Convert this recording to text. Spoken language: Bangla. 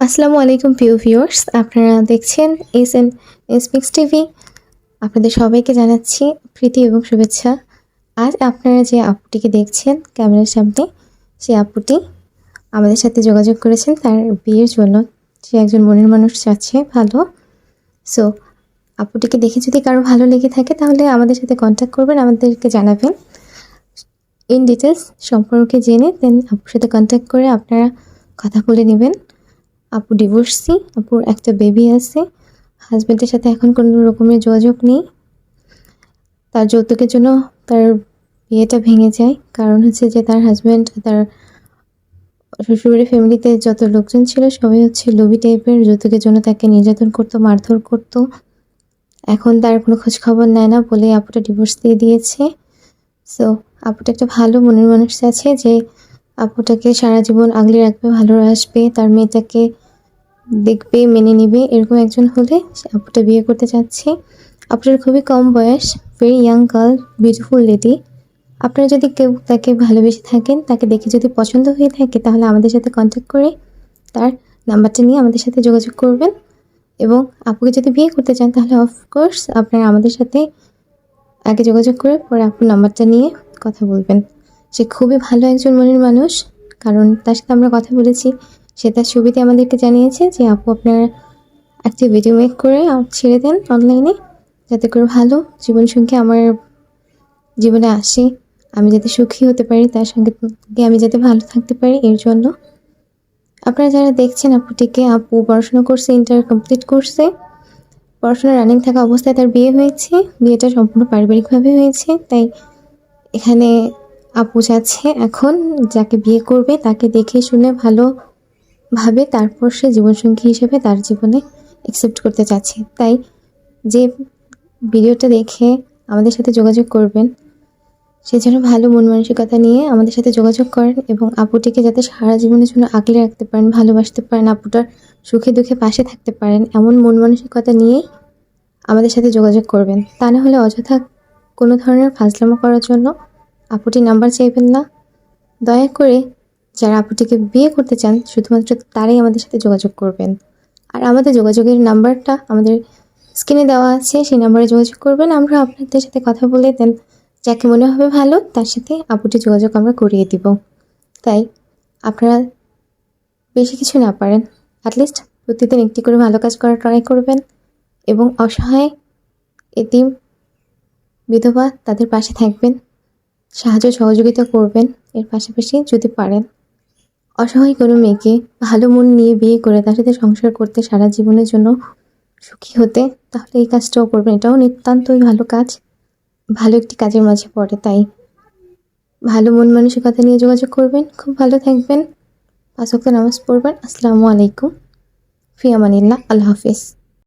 আসসালামু আলাইকুম, প্রিয় ভিউয়ার্স আপনারা দেখছেন এস এন এসপিক্স টিভি। আপনাদের সবাইকে জানাচ্ছি প্রীতি এবং শুভেচ্ছা। আজ আপনারা যে আপুটিকে দেখছেন ক্যামেরার সামনে, সেই আপুটি আমাদের সাথে যোগাযোগ করেছেন। তার বিয়ের জন্য সে একজন মনের মানুষ চাচ্ছে ভালো। সো আপুটিকে দেখে যদি কারও ভালো লেগে থাকে, তাহলে আমাদের সাথে কন্ট্যাক্ট করবেন, আমাদেরকে জানাবেন। ইন ডিটেলস সম্পর্কে জেনে দেন আপুর সাথে কন্ট্যাক্ট করে আপনারা কথা বলে নেবেন। আপু ডিভোর্সি আপুর একটা বেবি আছে। হাজব্যান্ডের সাথে এখন কোনো রকমের যোগাযোগ নেই। তার যৌতুকের জন্য তার বিয়েটা ভেঙে যায়। কারণ হচ্ছে যে তার হাজব্যান্ড তার শ্বশুরের ফ্যামিলিতে যত লোকজন ছিল, সবাই হচ্ছে লোভি টাইপের যৌতুকের জন্য তাকে নির্যাতন করতো, মারধর করতো। এখন তার কোনো খোঁজ খবর নেয় না বলে আপুটা ডিভোর্স দিয়ে দিয়েছে। সো আপুটা একটা ভালো মনের মানুষ আছে যে আপুটাকে সারা জীবন আগলে রাখবে ভালোবাসবে তার মেয়েটাকে দেখবে, মেনে নিবে, এরকম একজন হলে আপুটা বিয়ে করতে চাচ্ছে আপুটার খুবই কম বয়স very young girl beautiful lady আপনারা যদি কেউ তাকে ভালোবেসে থাকেন, তাকে দেখে যদি পছন্দ হয়ে থাকে, তাহলে আমাদের সাথে কন্ট্যাক্ট করে তার নাম্বারটা নিয়ে আমাদের সাথে যোগাযোগ করবেন। এবং আপুকে যদি বিয়ে করতে চান, তাহলে অফকোর্স আপনারা আমাদের সাথে আগে যোগাযোগ করে পরে আপুর নাম্বারটা নিয়ে কথা বলবেন। সে খুবই ভালো একজন মনের মানুষ, কারণ তার সাথে আমরা কথা বলেছি। সে তার ছবিতে আমাদেরকে জানিয়েছে যে, আপু, আপনার একটি ভিডিও মেক করে ছেড়ে দেন অনলাইনে যাতে করে ভালো জীবনসঙ্গী আমার জীবনে আসে। আমি যাতে সুখী হতে পারি, তার সঙ্গে আমি যাতে ভালো থাকতে পারি, এর জন্য। আপনারা যারা দেখছেন আপুটিকে, আপু পড়াশোনা করছে ইন্টার কমপ্লিট করছে পড়াশোনা রানিং থাকা অবস্থায় তার বিয়ে হয়েছে। বিয়েটা সম্পূর্ণ পারিবারিকভাবে হয়েছে, তাই এখানে আপু চাচ্ছে এখন, যাকে বিয়ে করবে তাকে দেখে শুনে ভালোভাবে তারপর সে জীবনসঙ্গী হিসেবে তার জীবনে অ্যাকসেপ্ট করতে চাচ্ছে। তাই যে ভিডিওটা দেখে আমাদের সাথে যোগাযোগ করবেন, সে যেন ভালো মন মানসিকতা নিয়ে আমাদের সাথে যোগাযোগ করেন এবং আপুটিকে যাতে সারা জীবনের জন্য আগলে রাখতে পারেন, ভালোবাসতে পারেন, আপুটার সুখে দুঃখে পাশে থাকতে পারেন, এমন মন মানসিকতা নিয়েই আমাদের সাথে যোগাযোগ করবেন। তা না হলে অযথা কোনো ধরনের ফাজলামো করার জন্য আপুটি নাম্বার চাইবেন না? দয়া করে যারা আপুটিকে বিয়ে করতে চান, শুধুমাত্র তারাই আমাদের সাথে যোগাযোগ করবেন। আর আমাদের যোগাযোগের নাম্বারটা আমাদের স্ক্রিনে দেওয়া আছে, সেই নাম্বারে যোগাযোগ করবেন। আমরা আপনাদের সাথে কথা বলে দেন, যাকে মনে হবে ভালো, তার সাথে আপুটি যোগাযোগ আমরা করিয়ে দিব। তাই আপনারা বেশি কিছু না পারেন। অ্যাটলিস্ট প্রতিদিন একটি করে ভালো কাজ করার ট্রাই করবেন এবং অসহায় এতিম বিধবা তাদের পাশে থাকবেন। সাহায্য সহযোগিতা করবেন। এর পাশাপাশি যদি পারেন, অসহায় কোনো মেয়েকে ভালো মন নিয়ে বিয়ে করে তার সাথে সংসার করতে সারা জীবনের জন্য সুখী হতে, তাহলে এই কাজটাও করবেন। এটাও নিতান্তই ভালো কাজ। ভালো একটি কাজের মাঝে পড়ে, তাই ভালো মন মানসিকতা নিয়ে যোগাযোগ করবেন। খুব ভালো থাকবেন। পাঁচ নামাজ পড়বেন। আসসালামু আলাইকুম। ফিয়ামানিল্লাহ। আল্লাহ হাফিজ।